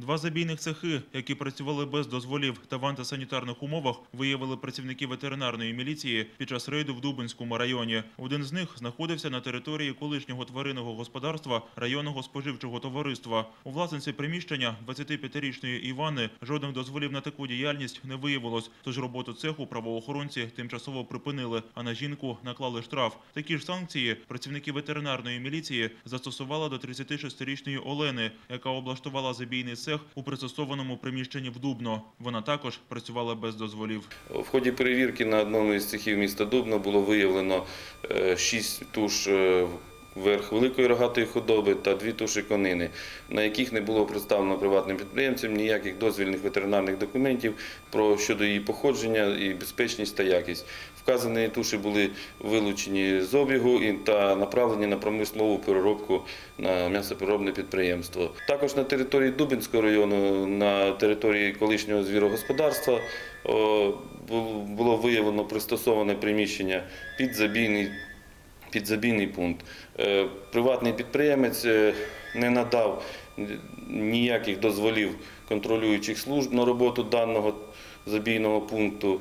Два забійних цехи, які працювали без дозволів та в антисанітарних умовах, виявили працівники ветеринарної міліції під час рейду в Дубинському районі. Один з них знаходився на території колишнього тваринного господарства районного споживчого товариства. У власниці приміщення 25-річної Івани жодних дозволів на таку діяльність не виявилось. Тож роботу цеху правоохоронці тимчасово припинили, а на жінку наклали штраф. Такі ж санкції працівники ветеринарної міліції застосували до 36-річної Олени, яка облаштувала забійний цех у пристосованому приміщенні в Дубно. Вона також працювала без дозволів. В ході перевірки на одному із цехів міста Дубно було виявлено е, шість туш е, верх великої рогатої худоби та дві туші конини, на яких не було представлено приватним підприємцям ніяких дозвільних ветеринарних документів про щодо її походження і безпечність та якість. Вказані туші були вилучені з обігу та направлені на промислову переробку на м'ясопереробне підприємство. Також на території Дубинського району, на території колишнього звірогосподарства було виявлено пристосоване приміщення під забійний підзабійний пункт. Е, Приватний підприємець е, не надав ніяких дозволів контролюючих служб на роботу даного забійного пункту.